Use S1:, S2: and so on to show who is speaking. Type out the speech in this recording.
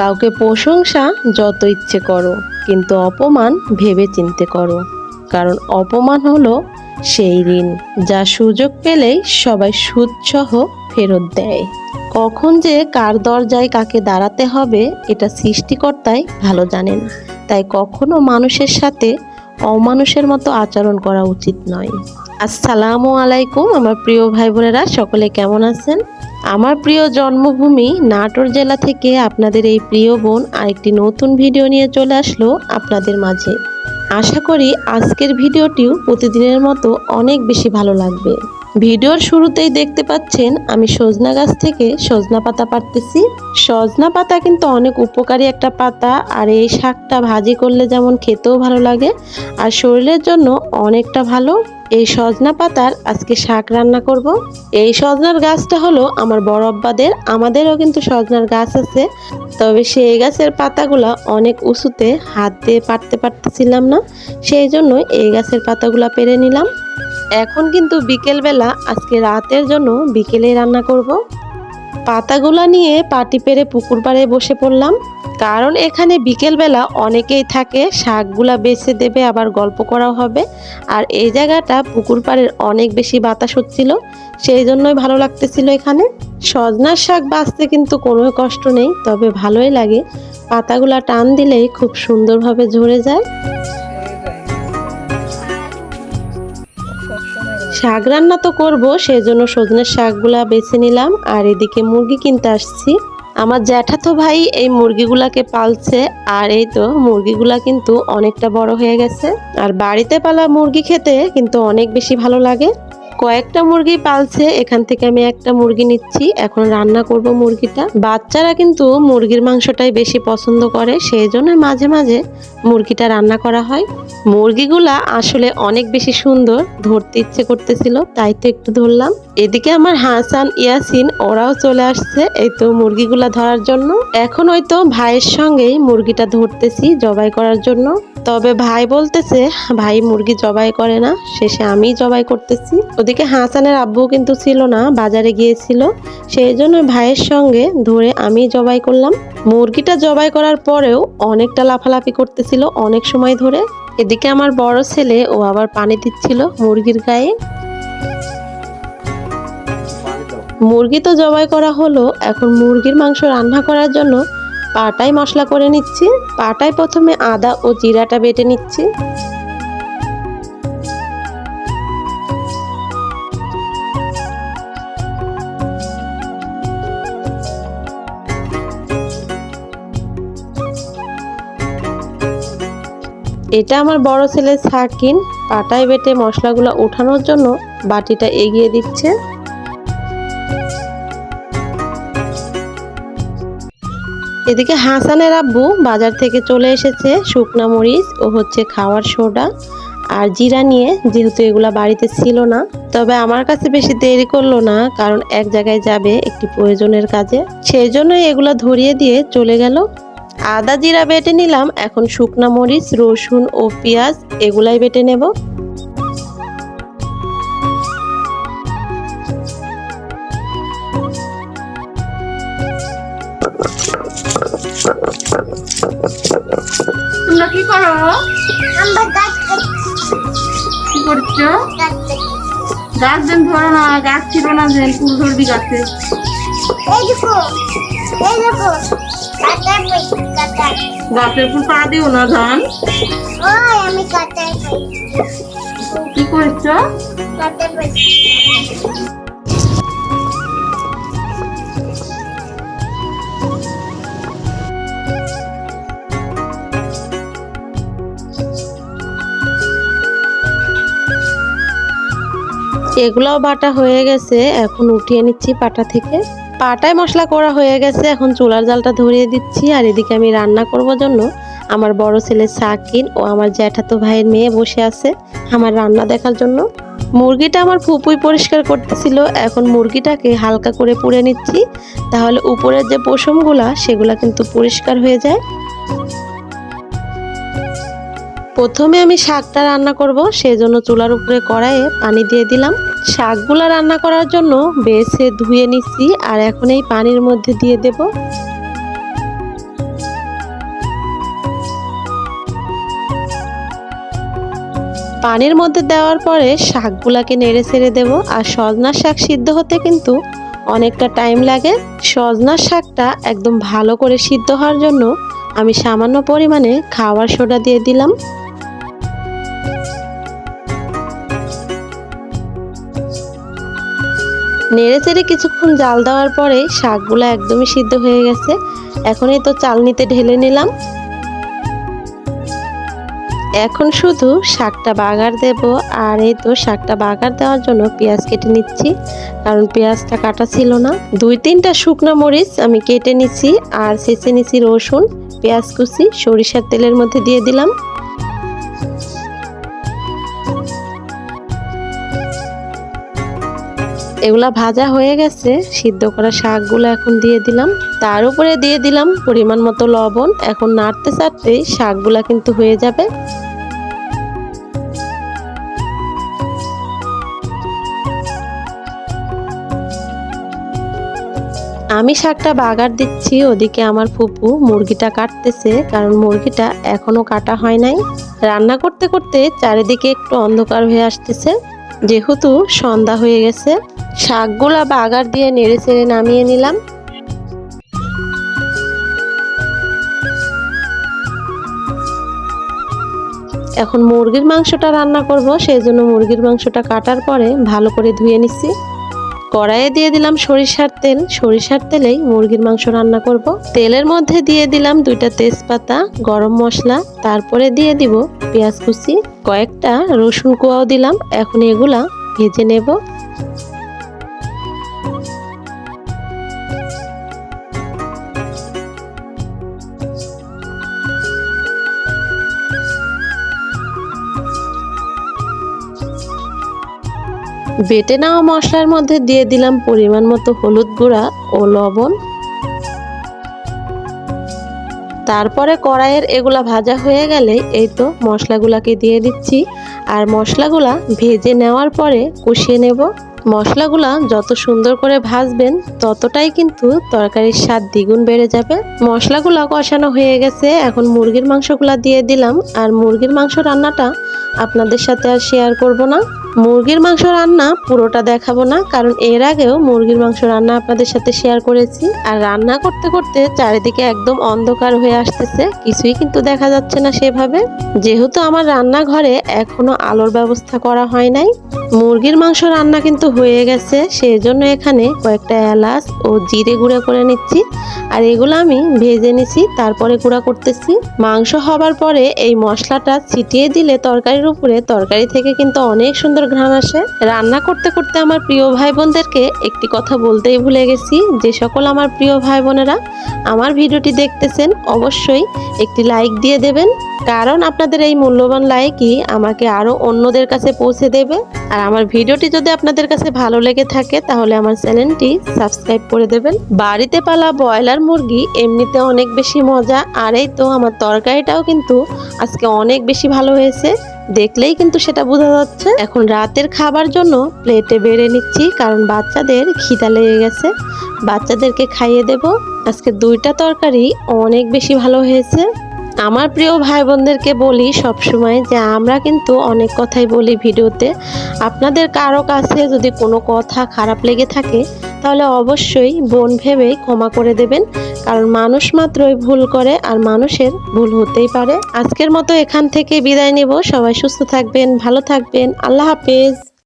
S1: কাউকে প্রশংসা যত ইচ্ছে করো, কিন্তু অপমান ভেবে চিনতে করো। কারণ অপমান হলো সেই ঋণ যা সুযোগ পেলেই সবাই সুদসহ ফেরত দেয়। কখন যে কার দরজায় কাকে দাঁড়াতে হবে, এটা সৃষ্টিকর্তাই ভালো জানেন। তাই কখনো মানুষের সাথে অমানুষের মতো আচরণ করা উচিত নয়। আসসালামু আলাইকুম, আমার প্রিয় ভাই বোনেরা, সকলে কেমন আছেন? আমার প্রিয় জন্মভূমি নাটোর জেলা থেকে আপনাদের এই প্রিয় বোন আরেকটি নতুন ভিডিও নিয়ে চলে আসলো আপনাদের মাঝে। আশা করি আজকের ভিডিওটিও প্রতিদিনের মতো অনেক বেশি ভালো লাগবে। ভিডিওর শুরুতেই দেখতে পাচ্ছেন, আমি সজনা গাছ থেকে সজনা পাতা পারতেছি সজনা পাতা কিন্তু অনেক উপকারী একটা পাতা, আর এই শাকটা ভাজি করলে যেমন খেতেও ভালো লাগে, আর শরীরের জন্য অনেকটা ভালো। এই সজনা পাতার আজকে শাক রান্না করব। এই সজনার গাছটা হলো আমার বড় আব্বাদের, আমাদেরও কিন্তু সজনার গাছ আছে। তবে সেই গাছের পাতাগুলো অনেক উঁচুতে হাত দিয়ে পারতে পারতেছিলাম না, সেই জন্য এই গাছের পাতাগুলো পেরে নিলাম। এখন কিন্তু বিকেলবেলা, আজকে রাতের জন্য বিকেলে রান্না করব। পাতাগুলা নিয়ে পাটি পেরে পুকুর পাড়ে বসে পড়লাম। কারণ এখানে বিকেলবেলা অনেকেই থাকে, শাকগুলা বেছে দেবে, আবার গল্প করাও হবে। আর এই জায়গাটা পুকুর পাড়ের অনেক বেশি বাতাস হচ্ছিল, সেই জন্যই ভালো লাগতেছিল এখানে। সজনার শাক বাঁচতে কিন্তু কোনো কষ্ট নেই, তবে ভালোই লাগে। পাতাগুলা টান দিলেই খুব সুন্দরভাবে ঝরে যায়। শাক রান্না তো করব সেই জন্য সজনের শাকগুলা বেছে নিলাম, আর এদিকে মুরগি কিনতে আসছি। আমার জ্যাঠাতো ভাই এই মুরগিগুলাকে পালছে, আর এই তো মুরগিগুলা কিন্তু অনেকটা বড় হয়ে গেছে। আর বাড়িতে পালা মুরগি খেতে কিন্তু অনেক বেশি ভালো লাগে। কয়েকটা মুরগি পালছে, এখান থেকে আমি একটা মুরগি নিচ্ছি। এখন রান্না করব মুরগিটা। বাচ্চারা কিন্তু মুরগির মাংসটাই বেশি পছন্দ করে, সেই জন্য মাঝে মাঝে মুরগিটা রান্না করা হয়। মুরগিগুলা আসলে অনেক বেশি সুন্দর, ধরতে ইচ্ছে করতেছিল, তাই তো একটু ধরলাম। এদিকে আমার হাসান, ইয়াসিন, ওরাও চলে আসছে, এই তো মুরগিগুলা ধরার জন্য। এখন ওই তো ভাইয়ের সঙ্গেই মুরগিটা ধরতেছি, জবাই করার জন্য। তবে ভাই বলতেছে ভাই মুরগি জবাই করে না শেষে আমি জবাই করতেছি। ওদিকে হাসানের আব্বু কিন্তু ছিল না বাজারে গিয়েছিল। সেই জন্য ভাইয়ের সঙ্গে ধরে আমি জবাই করলাম। মুরগিটা জবাই করার পরেও অনেকটা লাফালাফি করতেছিল অনেক সময় ধরে। এদিকে আমার বড় ছেলে ও আবার পানি দিচ্ছিল মুরগির গায়ে। মুরগি তো জবাই করা হলো এখন মুরগির মাংস রান্না করার জন্য পাটাই মশলা করে নিচ্ছি। পাটায় প্রথমে আদা ও জিরাটা বেটে নিচ্ছি। এটা আমার বড় ছেলে সাকিন। পাটায় বেটে মশলাগুলো ওঠানোর জন্য বাটিটা এগিয়ে দিচ্ছে। এদিকে হাসানের আব্বু বাজার থেকে চলে এসেছে শুকনা মরিচ ও হচ্ছে খাওয়ার সোডা আর জিরা নিয়ে, যেহেতু এগুলা বাড়িতে ছিল না। তবে আমার কাছে বেশি দেরি করল না, কারণ এক জায়গায় যাবে একটি প্রয়োজনের কাজে। সেই জন্য এগুলা ধরিয়ে দিয়ে চলে গেল। আদা জিরা বেটে নিলাম, এখন শুকনা মরিচ, রসুন ও পেঁয়াজ এগুলাই বেটে নেব।
S2: তোমরা কি করো?
S3: আমরা গাছ
S2: কি করছ?
S3: গাছ
S2: দেন ধরো না গাছ ছিল না দেন ফুল ধরবি গাছে। গাছের ফুল পা দিও না ধান। কি করছ?
S1: এগুলাও বাটা হয়ে গেছে। এখন উঠিয়ে নিচ্ছি পাটা থেকে। পাটায় মশলা করা হয়ে গেছে। এখন চুলার জালটা ধরিয়ে দিচ্ছি আর এদিকে আমি রান্না করব জন্য। আমার বড় ছেলে সাকিন ও আমার জ্যাঠাতো ভাইয়ের মেয়ে বসে আছে আমার রান্না দেখার জন্য। মুরগিটা আমার ফুপুই পরিষ্কার করতেছিল। এখন মুরগিটাকে হালকা করে পুড়ে নিচ্ছি। তাহলে উপরের যে পশমগুলা, সেগুলা কিন্তু পরিষ্কার হয়ে যায়। প্রথমে আমি শাকটা রান্না করব। সেই জন্য চুলার উপরে কড়াইয়ে পানি দিয়ে দিলাম। শাকগুলো রান্না করার জন্য বেছে ধুয়ে নিচ্ছি আর এখন এই পানির মধ্যে দিয়ে দেব। পানির মধ্যে দেওয়ার পরে শাকগুলাকে নেড়ে ছেড়ে দেব আর সজনা শাক সিদ্ধ হতে কিন্তু অনেকটা টাইম লাগে। সজনা শাকটা একদম ভালো করে সিদ্ধ হওয়ার জন্য আমি সামান্য পরিমাণে খাওয়ার সোডা দিয়ে দিলাম। নেড়ে চেড়ে কিছুক্ষণ জাল দেওয়ার পরে শাকগুলো একদমই সিদ্ধ হয়ে গেছে। এখন এই তো চালনিতে ঢেলে নিলাম। এখন শুধু শাকটা বাগার দেব আর এই তো শাকটা বাগার দেওয়ার জন্য পেঁয়াজ কেটে নিচ্ছি। কারণ পেঁয়াজটা কাটা ছিল না। দুই তিনটা শুকনো মরিচ আমি কেটে নিচ্ছি আর শেষে নিচ্ছি রসুন, পেঁয়াজ কুচি, সরিষার তেলের মধ্যে দিয়ে দিলাম। এগুলা ভাজা হয়ে গেছে, সিদ্ধ করা শাকগুলো এখন দিয়ে দিলাম। তার উপরে দিয়ে দিলাম পরিমাণ মতো লবণ। এখন নাড়তে চাড়তে শাকগুলা কিন্তু হয়ে যাবে। আমি শাকটা বাগার দিচ্ছি, ওদিকে আমার ফুপু মুরগিটা কাটতেছে, কারণ মুরগিটা এখনও কাটা হয় নাই। রান্না করতে করতে চারিদিকে একটু অন্ধকার হয়ে আসতেছে। যেহেতু সন্ধ্যা হয়ে গেছে, শাকগুলা বাগার দিয়ে নেড়ে চেড়ে নামিয়ে নিলাম। এখন মুরগির মাংসটা রান্না করব, সেই জন্য মুরগির মাংসটা কাটার পরে ভালো করে ধুয়ে নিচ্ছি। কড়াইয়ে দিয়ে দিলাম সরিষার তেল। সরিষার তেলেই মুরগির মাংস রান্না করব। তেলের মধ্যে দিয়ে দিলাম দুইটা তেজপাতা, গরম মশলা। তারপরে দিয়ে দিব পেঁয়াজ কুচি। কয়েকটা রসুন কোয়াও দিলাম। এখন এগুলা ভেজে নেব। বেটে নেওয়া মশলার মধ্যে দিয়ে দিলাম পরিমাণ মতো হলুদ গুঁড়া ও লবণ। তারপরে কড়াইয়ের এগুলা ভাজা হয়ে গেলে এই তো মশলাগুলাকে দিয়ে দিচ্ছি। আর মশলাগুলা ভেজে নেওয়ার পরে কষিয়ে নেব। মশলাগুলা যত সুন্দর করে ভাজবেন, ততটাই কিন্তু তরকারির স্বাদ দ্বিগুণ বেড়ে যাবে। মশলাগুলা কষানো হয়ে গেছে, এখন মুরগির মাংসগুলা দিয়ে দিলাম। আর মুরগির মাংস রান্নাটা আপনাদের সাথে আর শেয়ার করব না। মুরগির মাংস রান্না পুরোটা দেখাবো না, কারণ এর আগেও মুরগির মাংস রান্না আপনাদের সাথে শেয়ার করেছি। আর রান্না করতে করতে চারিদিকে একদম অন্ধকার হয়ে আসতেছে, কিছুই কিন্তু দেখা যাচ্ছে না সেভাবে। যেহেতু আমার রান্নাঘরে এখনও আলোর ব্যবস্থা করা হয় নাই মুরগির মাংস রান্না কিন্তু হয়ে গেছে সেই জন্য এখানে কয়েকটা এলাচ ও জিরে গুঁড়া করে নিচ্ছি। আর এগুলো আমি ভেজে নিছি, তারপরে গুঁড়া করতেছি। মাংস হবার পরে এই মশলাটা ছিটিয়ে দিলে তরকারির উপরে, তরকারি থেকে কিন্তু অনেক সুন্দর ঘ্রাণ আসে। রান্না করতে করতে আমার প্রিয় ভাই বোনদেরকে একটি কথা বলতেই ভুলে গেছি, যে সকল আমার প্রিয় ভাই বোনেরা আমার ভিডিওটি দেখতেছেন, অবশ্যই একটি লাইক দিয়ে দেবেন। কারণ আপনাদের এই মূল্যবান লাইকই আমাকে আরও অন্যদের কাছে পৌঁছে দেবে। আর আমার ভিডিওটি যদি আপনাদের কাছে ভালো লেগে থাকে, তাহলে আমার চ্যানেলটি সাবস্ক্রাইব করে দেবেন। বাড়িতে পালা ব্রয়লার মুরগি এমনিতে অনেক বেশি মজা, আর এই তো আমার তরকারিটাও কিন্তু আজকে অনেক বেশি ভালো হয়েছে। দেখলেই কিন্তু সেটা বোঝা যাচ্ছে। এখন রাতের খাবার জন্য প্লেটে বেড়ে নিচ্ছি, কারণ বাচ্চাদের খিদা লেগে গেছে। বাচ্চাদেরকে খাইয়ে দেব। আজকে দুইটা তরকারি অনেক বেশি ভালো হয়েছে। আমার প্রিয় ভাই বোনদেরকে বলি সবসময় যে আমরা কিন্তু অনেক কথাই বলি ভিডিওতে। আপনাদের কারও কাছে যদি কোনো কথা খারাপ লেগে থাকে, তাহলে অবশ্যই বোন ভেবে ক্ষমা করে দেবেন। কারণ মানুষ মাত্রই ভুল করে আর মানুষের ভুল হতেই পারে। আজকের মতো এখান থেকে বিদায় নেব। সবাই সুস্থ থাকবেন, ভালো থাকবেন। আল্লাহ হাফেজ।